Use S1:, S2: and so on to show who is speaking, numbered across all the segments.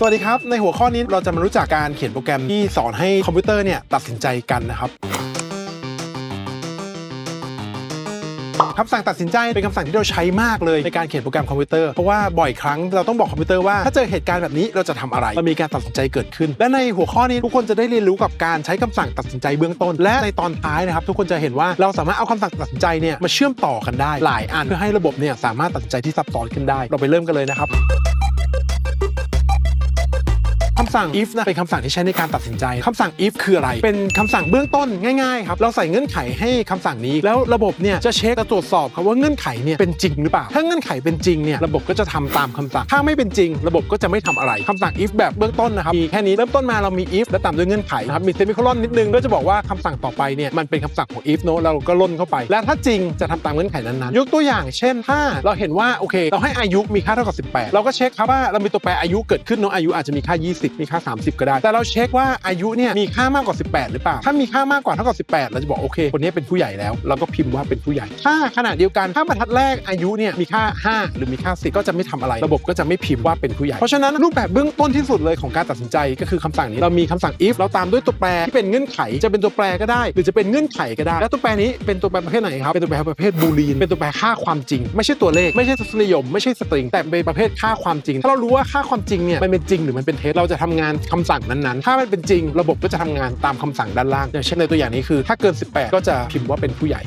S1: สวัสดีครับ ในหัวข้อนี้เราจะมารู้จักการเขียนโปรแกรมที่สอนให้คอมพิวเตอร์เนี่ยตัดสินใจกันนะครับคำสั่งตัดสินใจเป็นคำสั่งที่เราใช้มากเลยในการเขียนโปรแกรมคอมพิวเตอร์เพราะว่าบ่อยครั้งเราต้องบอกคอมพิวเตอร์ว่าถ้าเจอเหตุการณ์แบบนี้เราจะทำอะไรมันมีการตัดสินใจเกิดขึ้น และในหัวข้อนี้ทุกคนจะได้เรียนรู้กับการใช้คำสั่งตัดสินใจเบื้องต้น และในตอนท้ายนะครับทุกคนจะเห็นว่าเราสามารถเอาคำสั่งตัดสินใจเนี่ยมาเชื่อมต่อกันได้หลายอันเพื่อให้ระบบเนี่ยสามารถตัดสินใจที่ซับซ้อนขึ้นได้ เราไปเริ่มกันเลยนะครับำสั่ง if นะเป็นคำสั่งที่ใช้ในการตัดสินใจคำสั่ง if คืออะไร เป็นคำสั่งเบื้องต้นง่ายๆครับเราใส่เงื่อนไขให้คำสั่งนี้ แล้วระบบเนี่ยจะเช็คจะตรวจสอบครับว่าเงื่อนไขเนี่ยเป็นจริงหรือเปล่า ถ้าเงื่อนไขเป็นจริงเนี่ยระบบก็จะทำตามคำสั่งถ้าไม่เป็นจริง ระบบก็จะไม่ทำอะไรคำสั่ง if แบบเบื้องต้นนะครับมีแค่นี้เริ่มต้นมาเรามี if และตามด้วยเงื่อนไขนะครับมีเซมิโคลอนนิดนึงก็จะบอกว่าคำสั่งต่อไปเนี่ยมันเป็นคำสั่งของ if เนอะเราก็ล่นเข้าไป และถ้าจริงจะทำตามเงื่อนไขนั้นๆยกตัวอย่าง เช่นถ้าเราเห็นว่าโอเค เราให้อายุมีค่าเท่ากับ 18 เราก็เช็คครับว่าเรามีตัวแปรอายุเกิดขึ้นเนอะอายุอาจจะมีค่า 20มีค่า 30 ก็ได้ แต่เราเช็คว่าอายุเนี่ยมีค่ามากกว่า 18 หรือเปล่า ถ้ามีค่ามากกว่าเท่ากับ 18 เราจะบอกโอเคคนนี้เป็นผู้ใหญ่แล้ว เราก็พิมพ์ว่าเป็นผู้ใหญ่ ถ้าขณะเดียวกันถ้าบรรทัดแรกอายุเนี่ยมีค่า 5 หรือมีค่า 10 ก็จะไม่ทำอะไร ระบบก็จะไม่พิมพ์ว่าเป็นผู้ใหญ่ เพราะฉะนั้นรูปแบบเบื้องต้นที่สุดเลยของการตัดสินใจก็คือคำสั่งนี้เรามีคำสั่ง if เราตามด้วยตัวแปรที่เป็นเงื่อนไขจะเป็นตัวแปรก็ได้ หรือจะเป็นเงื่อนไขก็ได้ แล้วตัวแปรนี้เป็นตัวแปรประเภทไหนครับเป็นตัวแปรประเภทบูลีนเป็นตัวแปรค่าความจริง ไม่ใช่ตัวเลขไม่ใช่ทศนิยม ไม่ใช่สตริง แต่เป็นประเภทค่าความจริง ถ้าเรารู้ว่าค่าความจริงเนี่ยมันเป็นจริงหรือมันเป็นเท็จเราจะทำงานคำสั่งนั้นๆ ถ้ามันเป็นจริงระบบก็จะทำงานตามคำสั่งด้านล่างอย่างเช่นในตัวอย่างนี้คือ ถ้าเกิน 18 ก็จะพิมพ์ว่าเป็นผู้ใหญ่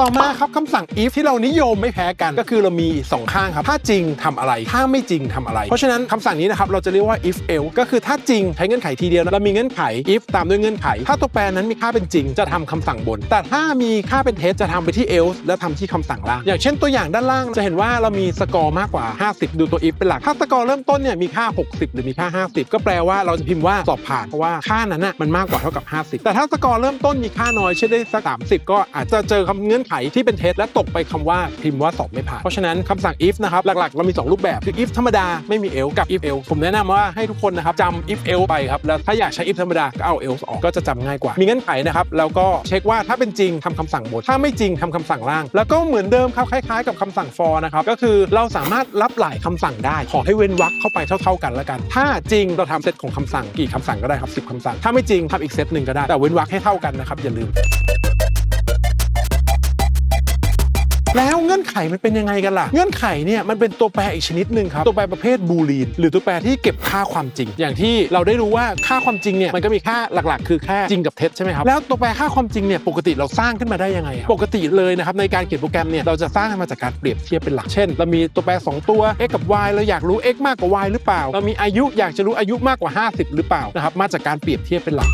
S1: ต่อมาครับคำสั่ง if ที่เรานิยมไม่แพ้กัน ก็คือเรามี 2 ข้างครับ ถ้าจริงทำอะไร ถ้าไม่จริงทำอะไร เพราะฉะนั้นคำสั่งนี้นะครับเราจะเรียกว่า if else ก็คือถ้าจริงใช้เงื่อนไขทีเดียวเรามีเงื่อนไข if ตามด้วยเงื่อนไข ถ้าตัวแปรนั้นมีค่าเป็นจริงจะทำคำสั่งบน แต่ถ้ามีค่าเป็นเท็จจะทำไปที่ else และทำที่คำสั่งล่าง อย่างเช่นตัวอย่างด้านล่างจะเห็นว่าเรามีสกอร์มากกว่า 50 ดูตัว if เป็นหลัก ถ้าสกอร์เริ่มต้นเนี่ยมีค่า 60 หรือมีค่า 50 ก็แปลว่าเราจะพิมพ์ว่าสอบผ่านเพราะว่าค่านั้นน่ะมันมากกว่าเท่ากับ 50 แต่ถ้าสกอร์เริ่มต้นมีค่าน้อยเช่นได้สัก30 ก็อาจจะเจอคำเงื่อนไขที่เป็นเท็จและตกไปคำว่าพิมพ์ว่าสอบไม่ผ่าน เพราะฉะนั้นคำสั่ง if นะครับ หลักๆ เรามี 2 รูปแบบคือ if ธรรมดาไม่มี else กับ if else ผมแนะนำว่าให้ทุกคนนะครับจำ if else ไปครับ แล้วถ้าอยากใช้ if ธรรมดาก็เอา else ออกก็จะจำง่ายกว่า มีเงื่อนไขนะครับ แล้วก็เช็คว่าถ้าเป็นจริงทำคำสั่งบนถ้าไม่จริงทำคำสั่งล่าง แล้วก็เหมือนเดิมครับคล้ายๆ กับคำสั่ง for นะครับก็คือเราสามารถรับหลายคำสั่งได้ ขอให้เว้นวรรคเข้าไปเท่า ๆกันแล้วกัน ถ้าจริงเราทำเซตของคำสั่งกี่คำสั่งก็ได้ครับ10คำสั่งถ้าไม่จริงทำอีกเซตหนึ่งก็ได้แต่เว้นวรรคให้เท่ากันนะครับอย่าลืม แล้วเงื่อนไขมันเป็นยังไงกันล่ะ เงื่อนไขเนี่ยมันเป็นตัวแปรอีกชนิดหนึ่งครับ ตัวแปรประเภทบูลีนหรือตัวแปรที่เก็บค่าความจริง อย่างที่เราได้รู้ว่าค่าความจริงเนี่ยมันก็มีค่าหลักๆ คือแค่จริงกับเท็จใช่ไหมครับแล้วตัวแปรค่าความจริงเนี่ยปกติเราสร้างขึ้นมาได้ยังไงปกติเลยนะครับในการเขียนโปรแกรมเนี่ยเราจะสร้างมาจากการเปรียบเทียบเป็นหลักเช่น เรามีตัวแปรสองตัว x กับ y เราอยากรู้ x มากกว่า y หรือเปล่า เรามีอายุอยากจะรู้อายุมากกว่า 50 หรือเปล่านะครับมาจากการเปรียบเทียบเป็นหลัก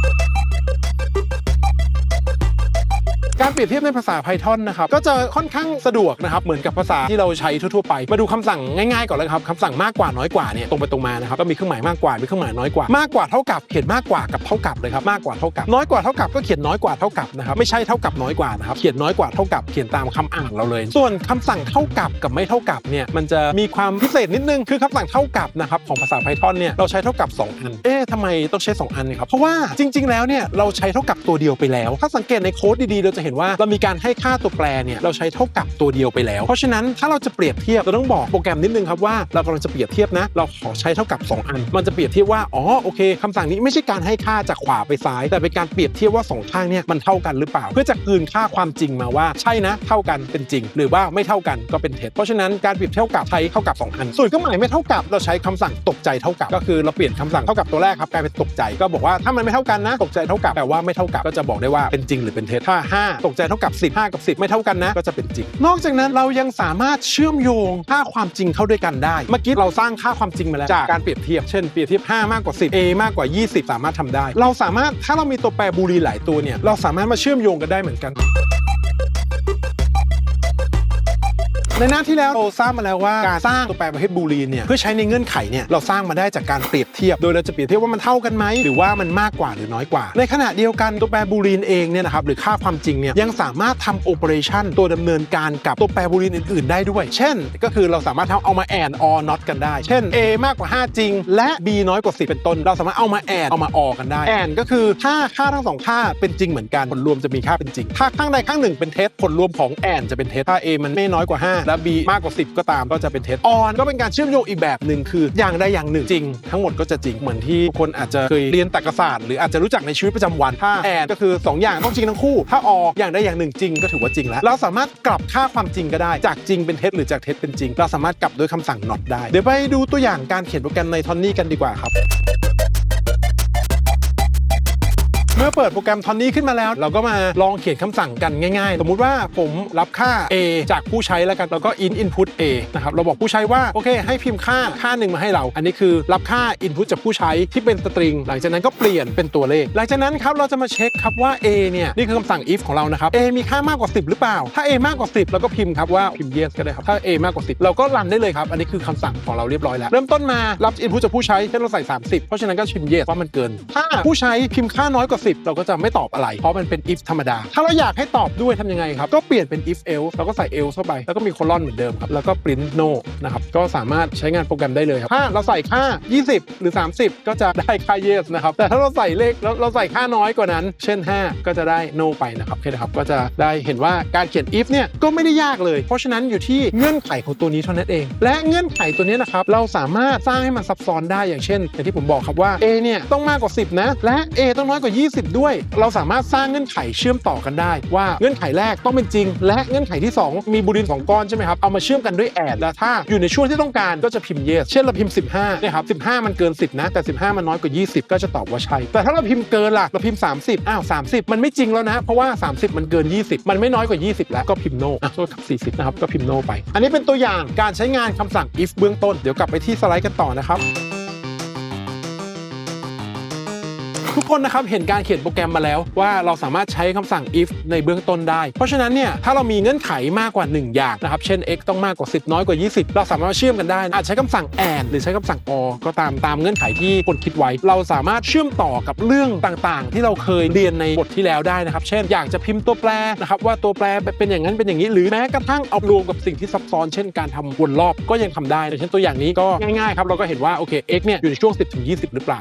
S1: การเปรียบเทียบในภาษา Python นะครับก็จะค่อนข้างสะดวกนะครับเหมือนกับภาษาที่เราใช้ทั่วๆไป มาดูคำสั่งง่ายๆก่อนเลยครับคำสั่งมากกว่าน้อยกว่าเนี่ยตรงไปตรงมานะครับก็มีเครื่องหมายมากกว่ามีเครื่องหมายน้อยกว่ามากกว่าเท่ากับเขียนมากกว่ากับเท่ากับเลยครับมากกว่าเท่ากับน้อยกว่าเท่ากับก็เขียนน้อยกว่าเท่ากับนะครับไม่ใช่เท่ากับน้อยกว่านะครับเขียนน้อยกว่าเท่ากับเขียนตามคำอ่านเราเลย ส่วนคำสั่งเท่ากับกับไม่เท่ากับเนี่ยมันจะมีความพิเศษนิดนึงคือคำสั่งเท่ากับนะครับของภาษา Python เนี่ยเราใช้เท่ากับสองอัน เอ๊ะทำไมต้องใช้สองอันเนี่ยครับเพราะว่าจริง ๆ แล้วเนี่ยเราใช้เท่ากับตัวเดียวไปแล้ว ถ้าสังเกตในโค้ดดีๆเราจะเห็นว่าเรามีการให้ค่าตัวแปรเนี่ยเราใช้เท่ากับตัวเดียวไปแล้ว เพราะฉะนั้นถ้าเราจะเปรียบเทียบเราต้องบอกโปรแกรมนิดนึงครับว่าเรากำลังจะเปรียบเทียบนะ เราขอใช้เท่ากับ 2 อัน มันจะเปรียบเทียบว่าอ๋อโอเคคำสั่งนี้ไม่ใช่การให้ค่าจากขวาไปซ้าย แต่เป็นการเปรียบเทียบว่าสองข้างเนี่ยมันเท่ากันหรือเปล่า เพื่อจะคืนค่าความจริงมาว่าใช่นะ เท่ากันเป็นจริง หรือว่าไม่เท่ากันก็เป็นเท็จเพราะฉะนั้นการเปรียบเทียบกับใช้เท่ากับสองอัน ส่วนเครื่องหมายไม่เท่ากับเราใช้คำสั่งตกใจเท่ากับ ก็คือเราเปลี่ยนคำสั่งเท่ากับตัวแรกครับกลายเป็นตกใจก็บอกว่าถ้ามันไม่เท่ากันนะตกใจเท่ากับแต่ว่าไม่เท่ากับก็จะบอกได้ว่าเป็นจริงหรือเป็นเท็จถ้า5ตกใจเท่ากับ 10 5 กับ 10 ไม่เท่ากันนะ ก็จะเป็นจริง นอกจากนั้นเรายังสามารถเชื่อมโยงค่าความจริงเข้าด้วยกันได้ เมื่อกี้เราสร้างค่าความจริงมาแล้วจากการเปรียบเทียบ เช่นเปรียบเทียบ 5 มากกว่า 10 a มากกว่า 20 สามารถทำได้ เราสามารถถ้าเรามีตัวแปรบูลีนหลายตัวเนี่ยเราสามารถมาเชื่อมโยงกันได้เหมือนกัน ในหน้าที่แล้วเราทราบมาแล้วว่าการสร้างตัวแปรประเภทบูลีนเนี่ยเพื่อใช้ในเงื่อนไขเนี่ยเราสร้างมาได้จากการเปรียบเทียบ โดยเราจะเปรียบเทียบว่ามันเท่ากันไหมหรือว่ามันมากกว่าหรือน้อยกว่า ในขณะเดียวกันตัวแปรบูลีนเองเนี่ยนะครับหรือค่าความจริงเนี่ยยังสามารถทำโอเปอเรชันตัวดำเนินการกับตัวแปรบูลีนอื่นๆ ได้ด้วย เช่น ก็คือเราสามารถทำเอามาแอน or not กันได้ เช่น a มากกว่า 5 จริง และ b น้อยกว่า 10 เป็นต้น เราสามารถเอามาแอนเอามา or กันได้แอนก็คือถ้าค่าทั้งสองค่าเป็นจริงเหมือนกันผลรวมจะมีค่าเป็นจริง ถ้าข้างใดข้างหนึ่งเป็นเท็จผลรวมของแอนจะเป็นเท็จถ้า a มันไม่น้อยกว่า 5และ b มากกว่า 10 ก็ตามก็จะเป็นเท็จ on ก็เป็นการเชื่อมโยงอีกแบบหนึ่งคืออย่างใดอย่างหนึ่งจริง ทั้งหมดก็จะจริงเหมือนที่ทุกคนอาจจะเคยเรียนตรรกศาสตร์หรืออาจจะรู้จักในชีวิตประจำวันถ้า and ก็คือสองอย่างต้องจริงทั้งคู่ ถ้า or อย่างใดอย่างหนึ่งจริงก็ถือว่าจริงแล้วเราสามารถกลับค่าความจริงก็ได้จากจริงเป็นเท็จหรือจากเท็จเป็นจริง เราสามารถกลับด้วยคำสั่ง not ได้ เดี๋ยวไปดูตัวอย่างการเขียนโปรแกรมในทอนนี่กันดีกว่าครับ อเปิดโปรแกรมทอนนี้ขึ้นมาแล้ว เราก็มาลองเขียนคำสั่งกันง่ายๆ สมมุติว่าผมรับค่า A จากผู้ใช้แล้วกันแล้วก็ in input A นะครับเราบอกผู้ใช้ว่าโอเค ให้พิมพ์ค่าค่าหนึ่งมาให้เรา อันนี้คือรับค่า input จากผู้ใช้ที่เป็นสตริง หลังจากนั้นก็เปลี่ยนเป็นตัวเลข หลังจากนั้นครับเราจะมาเช็คครับว่า A เนี่ยนี่คือคำสั่ง if ของเรานะครับ A มีค่ามากกว่า 10 หรือเปล่า ถ้า A มากกว่า 10 เราก็พิมพ์ครับว่าพิมพ์ yes ก็ได้ครับถ้า A มากกว่า 10 เราก็รันได้เลยครับอันนี้คือคำสั่งของเราเรียบร้อยแล้วเริ่มต้นมารับ input จากผู้ใช้เช่นเราใส่ 30 เพราะฉะนั้นก็พิมพ์ yes ว่ามันเกิน ถ้าผู้ใช้พิมพ์ค่าน้อยกว่า 10เราก็จะไม่ตอบอะไร เพราะมันเป็น if ธรรมดา ถ้าเราอยากให้ตอบด้วยทำยังไงครับ ก็เปลี่ยนเป็น if else เราก็ใส่ else เข้าไป แล้วก็มี colon เหมือนเดิมครับ แล้วก็ print no นะครับ ก็สามารถใช้งานโปรแกรมได้เลยครับ ถ้าเราใส่ค่า 20 หรือ 30 ก็จะได้ค่า yes นะครับ แต่ถ้าเราใส่เลขแล้วเราใส่ค่าน้อยกว่านั้น เช่น 5 ก็จะได้ no ไปนะครับโอเคนะครับ ก็จะได้เห็นว่าการเขียน if เนี่ยก็ไม่ได้ยากเลย เพราะฉะนั้นอยู่ที่เงื่อนไขของตัวนี้เท่านั้นเอง และเงื่อนไขตัวนี้นะครับเราสามารถสร้างให้มันซับซ้อนได้อย่างเช่นอย่างที่ผมบอกครับว่า A เนี่ยต้องมากกว่า 10 นะ และ A ต้องน้อยกว่า 20ด้วย เราสามารถสร้างเงื่อนไขเชื่อมต่อกันได้ ว่าเงื่อนไขแรกต้องเป็นจริง และเงื่อนไขที่ 2 มีบูลิน2ก้อนใช่ไหมครับเอามาเชื่อมกันด้วยแอดและถ้าอยู่ในช่วงที่ต้องการก็จะพิมพ์ yes เช่นเราพิมพ์ 15เนี่ยครับ15 มันเกิน 10 นะ แต่ 15 มันน้อยกว่า 20 ก็จะตอบว่าใช่แต่ถ้าเราพิมพ์เกินล่ะเราพิมพ์ 30อ้าว30 มันไม่จริงแล้วนะ เพราะว่า 30 มันเกิน 20 มันไม่น้อยกว่า 20 แล้วก็พิมพ์ no อะโทษครับ40นะครับก็พิมพ์ no ไป อันนี้เป็นตัวอย่างการใช้งานคำสั่ง if เบื้องต้นเดี๋ยวกลับไปที่สไลด์กันต่อนะครับ คนนะครับเห็นการเขียนโปรแกรมมาแล้วว่าเราสามารถใช้คำสั่ง if ในเบื้องต้นได้ เพราะฉะนั้นเนี่ยถ้าเรามีเงื่อนไขมากกว่า 1 อย่างนะครับเช่น x ต้องมากกว่า 10 น้อยกว่า 20 เราสามารถเชื่อมกันได้อาจใช้คำสั่ง and หรือใช้คำสั่ง or ก็ตามตามเงื่อนไขที่คนคิดไว้ เราสามารถเชื่อมต่อกับเรื่องต่างๆ ที่เราเคยเรียนในบทที่แล้วได้นะครับ เช่น อยากจะพิมพ์ตัวแปรนะครับว่าตัวแปรเป็นอย่างนั้นเป็นอย่างนี้ หรือแม้กระทั่งเอารวมกับสิ่งที่ซับซ้อน เช่นการทำวนรอบก็ยังทำได้อย่เช่นตัวอย่างนี้ก็ง่ายๆครับเราก็เห็นว่าโอเค x เนี่ยอยู่ในช่วง 10-20 หรือเปล่า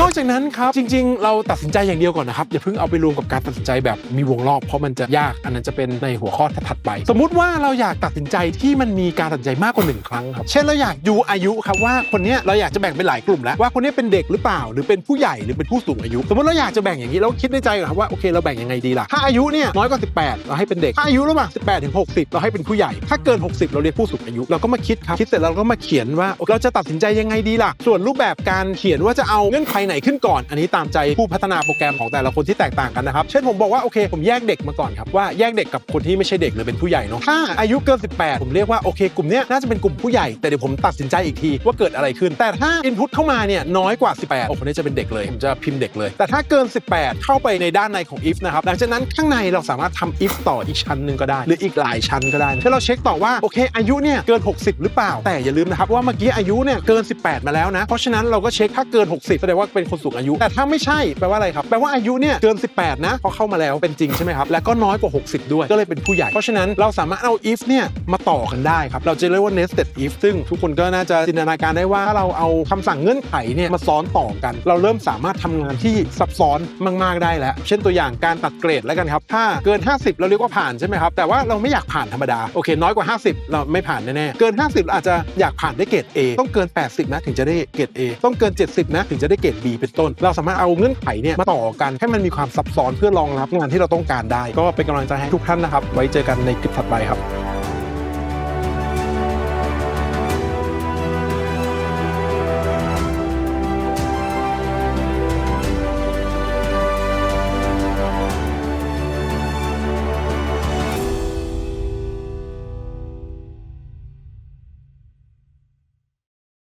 S1: นอกจากนั้นครับ จริง ๆ เราตัดสินใจอย่างเดียวก่อนนะครับ อย่าเพิ่งเอาไปรวมกับการตัดสินใจแบบมีวงรอบเพราะมันจะยากอันนั้นจะเป็นในหัวข้อถัดไป สมมุติว่าเราอยากตัดสินใจที่มันมีการตัดสินใจมากกว่าหนึ่งครั้งครับเช่นเราอยากดูอายุครับว่าคนนี้เราอยากจะแบ่งเป็นหลายกลุ่มแล้วว่าคนนี้เป็นเด็กหรือเปล่า หรือเป็นผู้ใหญ่หรือเป็นผู้สูงอายุ สมมติเราอยากจะแบ่งอย่างนี้เราคิดในใจครับว่าโอเคเราแบ่งยังไงดีล่ะถ้าอายุเนี่ยน้อยกว่า 18 เราให้เป็นเด็กถ้าอายุระหว่าง 18ถึง60 เราให้เป็นผู้ใหญ่ ถ้าเกิน 60 เราเรียกผู้สูงอายุเราก็มาคิดครับคิดเสร็จเราก็มาเขียนว่าเราจะตัดสินใจยังไงดีล่ะส่วนรูปแบบการเขียนว่าจะเอาเงื่อนไขไหนขึ้นก่อน อันนี้ตามใจผู้พัฒนาโปรแกรมของแต่ละคนที่แตกต่างกันนะครับ เช่นผมบอกว่าโอเคผมแยกเด็กมาก่อนครับว่าแยกเด็กกับคนที่ไม่ใช่เด็กหรือเป็นผู้ใหญ่เนาะถ้าอายุเกิน 18 ผมเรียกว่าโอเคกลุ่มเนี้ยน่าจะเป็นกลุ่มผู้ใหญ่แต่เดี๋ยวผมตัดสินใจอีกทีว่าเกิดอะไรขึ้น แต่ถ้า input เข้ามาเนี่ยน้อยกว่า 18โอ้คนนี้จะเป็นเด็กเลยผมจะพิมพ์เด็กเลย แต่ถ้าเกิน 18 เข้าไปในด้านในของ if นะครับหลังจากนั้นข้างในเราสามารถทำ if ต่ออีกชั้นหนึ่งก็ได้ หรืออีกหลายชั้นก็ได้ถ้าเราเช็คต่อว่าโอเคอายุเนี่ยเกิน 60 หรือเปล่า แต่อย่าลืมนะครับว่าเมื่อกี้อายุเนี่ยเกิน 18 มาแล้วนะ เพราะฉะนั้นเราก็เช็คถ้าเกิน 60แสดงว่าเป็นคนสูงอายุ แต่ถ้าไม่ใช่แปลว่าอะไรครับ แปลว่าอายุเนี่ยเกิน 18 นะเพราะเข้ามาแล้วเป็นจริงใช่ไหมครับ แล้วก็น้อยกว่า 60 ด้วย ก็เลยเป็นผู้ใหญ่ เพราะฉะนั้นเราสามารถเอา if เนี่ยมาต่อกันได้ครับ เราจะเรียกว่า nested if ซึ่งทุกคนก็น่าจะจินตนาการได้ว่าถ้าเราเอาคำสั่งเงื่อนไขเนี่ยมาซ้อนต่อกัน เราเริ่มสามารถทำงานที่ซับซ้อนมาก ๆ ได้แล้ว เช่นตัวอย่างการตัดเกรดแล้วกันครับ ถ้าเกิน 50 เราเรียกว่าผ่านใช่ไหมครับ แต่ว่าเราไม่อยากผ่านธรรมดา โอเค น้อยกว่า 50 เราไม่ผ่านแน่ๆ เกิน 50 อาจจะอยากผ่านได้เกรด A ต้องเกิน 80 นะถึงจะได้เกรด A ต้องเกิน 70 นะถึงจะได้เกรด B เป็นต้น เราสามารถเอาเงื่อนไขเนี่ยมาต่อกันให้มันมีความซับซ้อนเพื่อรองรับงานที่เราต้องการได้ ก็เป็นกำลังใจให้ทุกท่านนะครับ ไว้เจอกันในคลิปถัดไปครับ